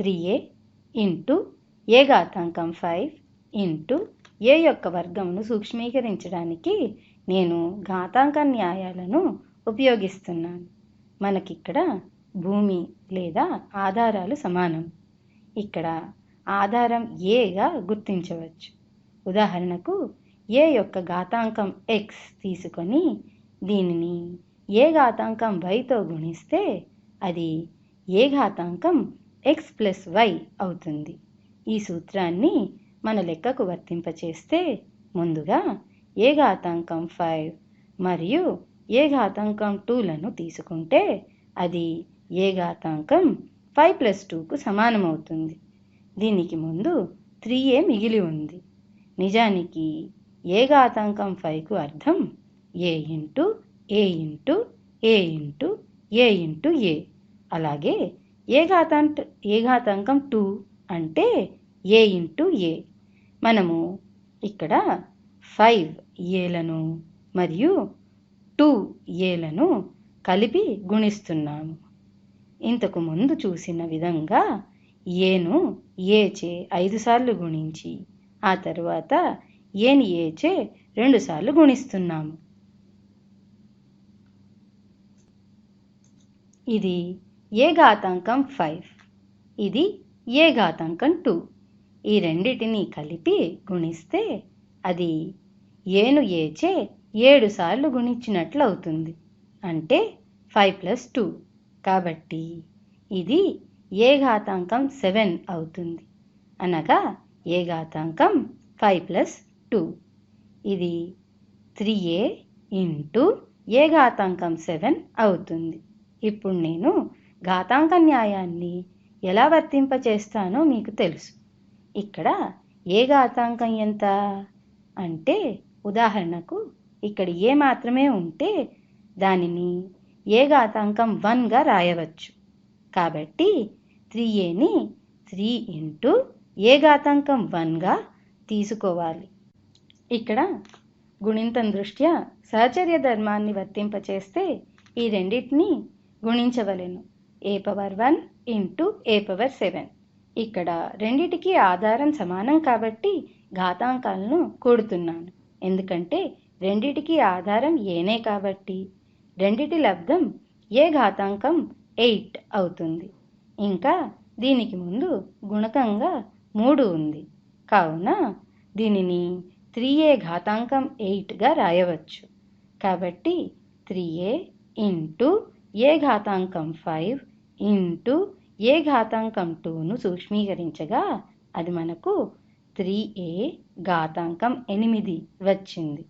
Three ఏ into ఏ ఘాతాంకం five into ఏ యొక్క వర్గంను సూక్ష్మీకరించడానికి నేను ఘాతాంక న్యాయాలను ఉపయోగిస్తున్నాను. మనకిక్కడ భూమి లేదా ఆధారాలు సమానం. ఇక్కడ ఆధారం ఏగా గుర్తించవచ్చు. ఉదాహరణకు ఏ యొక్క ఘాతాంకం ఎక్స్ తీసుకొని దీనిని ఏ ఘాతాంకం వైతో గుణిస్తే అది ఏ ఘాతాంకం ఎక్స్ ప్లస్ వై అవుతుంది. ఈ సూత్రాన్ని మన లెక్కకు వర్తింపచేస్తే ముందుగా ఏ ఘాతాంకం ఫైవ్ మరియు ఏ ఘాతాంకం టూలను తీసుకుంటే అది ఏ ఘాతాంకం ఫైవ్ ప్లస్ టూకు సమానమవుతుంది. దీనికి ముందు త్రీ ఏ మిగిలి ఉంది. నిజానికి ఏ ఘాతాంకం ఫైవ్కు అర్థం A into A into A into A into A. అలాగే ఏ ఘాతం ఏ ఘాతాంకం టూ అంటే ఏ ఇంటూ ఏ. మనము ఇక్కడ ఫైవ్ ఏలను మరియు టూ ఏలను కలిపి గుణిస్తున్నాము. ఇంతకు ముందు చూసిన విధంగా ఏను ఏచే ఐదు సార్లు గుణించి ఆ తర్వాత ఏని ఏచే రెండుసార్లు గుణిస్తున్నాము. ఇది ఏ ఘాతాంకం ఫైవ్. ఇది ఏ ఘాతాంకం టూ. ఈ రెండిటిని కలిపి గుణిస్తే అది ఏను ఏచే ఏడు సార్లు గుణించినట్లు అవుతుంది అంటే ఫైవ్ ప్లస్ టూ. కాబట్టి ఇది ఏ ఘాతాంకం సెవెన్ అవుతుంది. అనగా ఏ ఘాతాంకం ఫైవ్ ప్లస్ టూ. ఇది త్రీ ఏ ఇంటూ ఏ ఘాతాంకం సెవెన్ అవుతుంది. ఇప్పుడు నేను ఘాతాంక న్యాయాన్ని ఎలా వర్తింపచేస్తానో మీకు తెలుసు. ఇక్కడ ఏ ఘాతాంకం ఎంత? అంటే ఉదాహరణకు ఇక్కడ ఏ మాత్రమే ఉంటే దానిని ఏ ఘాతాంకం వన్గా రాయవచ్చు. కాబట్టి త్రీ ఏని త్రీ ఇంటూ ఏ ఘాతాంకం వన్గా తీసుకోవాలి. ఇక్కడ గుణింతం దృష్ట్యా సహచర్య ధర్మాన్ని వర్తింపచేస్తే ఈ రెండింటినీ గుణించవలెను. A power one into A power seven. ఇక్కడ రెండిటికి ఆధారం సమానం కాబట్టి ఘాతాంకాలను కూడుతున్నాను. ఎందుకంటే రెండిటికి ఆధారం ఏనే కాబట్టి రెండిటి లబ్ధం ఏ ఘాతాంకం ఎయిట్ అవుతుంది. ఇంకా దీనికి ముందు గుణకంగా మూడు ఉంది. కావున దీనిని త్రీ ఏ ఘాతాంకం ఎయిట్గా రాయవచ్చు. కాబట్టి త్రీ ఏ ఇంటూ ఏ ఘాతాంకం ఫైవ్ ఇంటూ ఏ ఘాతాంకం టూను సూక్ష్మీకరించగా అది మనకు త్రీ ఏ ఘాతాంకం ఎనిమిది వచ్చింది.